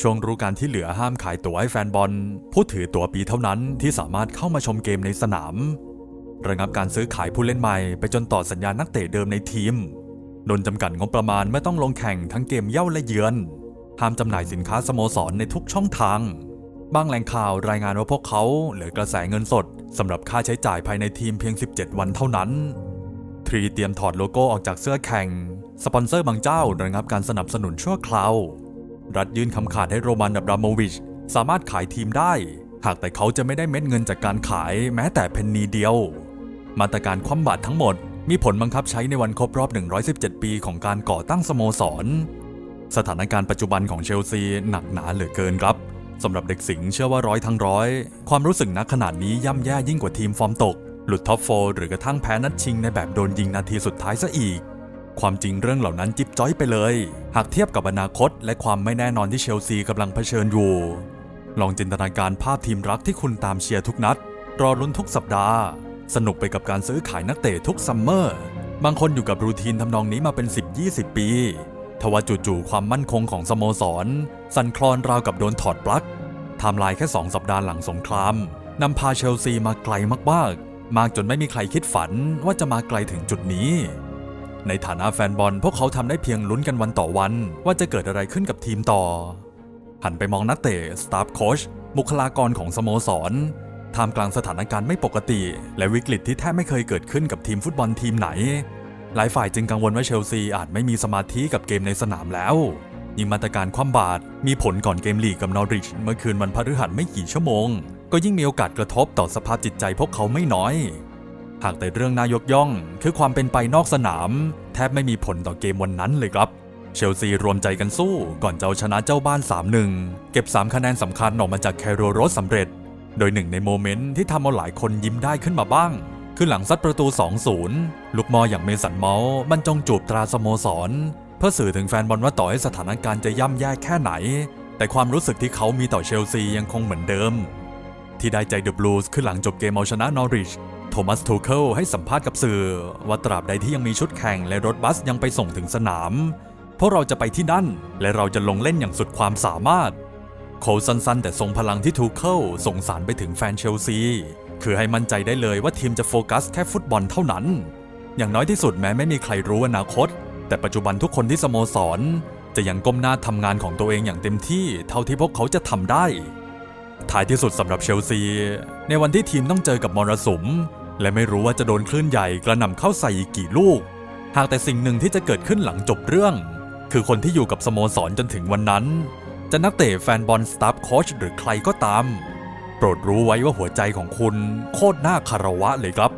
ช่วงฤดูกาลที่เหลือห้ามขายตั๋วให้แฟนบอล ผู้ถือตั๋วปีเท่านั้นที่สามารถเข้ามาชมเกมในสนาม ระงับการซื้อขายผู้เล่นใหม่ ไปจนต่อสัญญานักเตะเดิมในทีมโดนจำกัดงบประมาณไม่ต้องลงแข่งทั้งเกมเย่าและเยือน ห้ามจำหน่ายสินค้าสโมสรในทุกช่องทาง บางแหล่งข่าวรายงานว่าพวกเขาเหลือกระแสเงินสดสำหรับค่าใช้จ่ายภายในทีมเพียง 17 วันเท่านั้น ทรีเตรียมถอดโลโก้ออกจากเสื้อแข่ง สปอนเซอร์บางเจ้าระงับการสนับสนุนชั่วคราว รัฐยื่นคำขาดให้โรมันอับราโมวิช สามารถขายทีมได้ หากแต่เขาจะไม่ได้เม็ดเงินจากการขายแม้แต่เพนนีเดียว มาตรการคว่ำบาตรทั้งหมด มีผลบังคับใช้ในวันครบรอบ 117 ปีของการก่อตั้งสโมสร สถานการณ์ปัจจุบันของเชลซีหนักหนาเหลือเกินครับสำหรับเด็กสิงเชื่อว่าร้อยทั้งร้อย ความรู้สึกนักขนาดนี้ย่ำแย่ยิ่งกว่าทีมฟอร์มตก หลุดท็อปโฟร์หรือกระทั่งแพ้นัดชิงในแบบโดนยิงนาทีสุดท้ายซะอีก ความจริงเรื่องเหล่านั้นจิ๊บจ้อยไปเลย หากเทียบกับอนาคต และความไม่แน่นอนที่เชลซีกำลังเผชิญอยู่ ลองจินตนาการภาพทีมรักที่คุณตามเชียร์ทุกนัด รอลุ้นทุกสัปดาห์ สนุกไปกับการซื้อขายนักเตะทุกซัมเมอร์ บางคนอยู่กับรูทีนทำนองนี้มาเป็น 10-20 ปีทว่าจู่ๆความมั่นคงของสโมสร สั่นคลอนราวกับโดนถอดปลั๊กไทม์ไลน์แค่ 2 สัปดาห์หลังสงครามนำพาเชลซีมาไกลมากๆ มากจนไม่มีใครคิดฝันว่าจะมาไกลถึงจุดนี้ ในฐานะแฟนบอลพวกเขาทำได้เพียงลุ้นกันวันต่อวัน ว่าจะเกิดอะไรขึ้นกับทีมต่อ หันไปมองนักเตะสตาฟโค้ชบุคลากรของสโมสรท่ามกลางสถานการณ์ไม่ปกติ และวิกฤตที่แทบไม่เคยเกิดขึ้นกับทีมฟุตบอลทีมไหน หลายฝ่ายจึงกังวลว่าเชลซีอาจไม่มีสมาธิกับเกมในสนามแล้วยิ่งมาตรการคว่ำบาตรมีผลก่อนเกมลีกกับนอริชเมื่อคืนวันพฤหัสไม่กี่ชั่วโมง ก็ยิ่งมีโอกาสกระทบต่อสภาพจิตใจพวกเขาไม่น้อย หากแต่เรื่องนายกย่อง คือความเป็นไปนอกสนาม แทบไม่มีผลต่อเกมวันนั้นเลยครับ เชลซีรวมใจกันสู้ก่อนจะเอาชนะเจ้าบ้าน 3-1 เก็บ 3 คะแนนสำคัญออกมาจากแคโรโรสสำเร็จ โดยหนึ่งในโมเมนต์ที่ทำเอาหลายคนยิ้มได้ขึ้นมาบ้าง คือหลังซัดประตู 2-0 ลูกมออย่างเมสันเมาส์บรรจงจูบตราสโมสร เพื่อสื่อถึงแฟนบอลว่าต่อให้สถานการณ์จะย่ำแย่แค่ไหน แต่ความรู้สึกที่เขามีต่อเชลซียังคงเหมือนเดิม ที่ได้ใจเดอะบลูส์คือหลังจบเกมเอาชนะนอริช โทมัสทูเคิลให้สัมภาษณ์กับสื่อ ว่าตราบใดที่ยังมีชุดแข่งและรถบัสยังไปส่งถึงสนาม พวกเราจะไปที่นั่น และเราจะลงเล่นอย่างสุดความสามารถ โคสั้นๆ แต่ทรงพลังที่ทูเคิลส่งสารไปถึงแฟนเชลซี คือให้มั่นใจได้เลยว่าทีมจะโฟกัสแค่ฟุตบอลเท่านั้น อย่างน้อยที่สุดแม้ไม่มีใครรู้อนาคต แต่ปัจจุบันทุกคนที่สโมสร จะยังก้มหน้าทำงานของตัวเองอย่างเต็มที่เท่าที่พวกเขาจะทำได้ ท้ายที่สุดสำหรับเชลซี ในวันที่ทีมต้องเจอกับมรสุม และไม่รู้ว่าจะโดนคลื่นใหญ่กระหน่ำเข้าใส่อีกกี่ลูก หากแต่สิ่งหนึ่งที่จะเกิดขึ้นหลังจบเรื่อง คือคนที่อยู่กับสโมสรจนถึงวันนั้น จะนักเตะแฟนบอลสตาฟโค้ชหรือใครก็ตาม โปรดรู้ไว้ว่าหัวใจของคุณโคตรน่าคารวะเลยครับ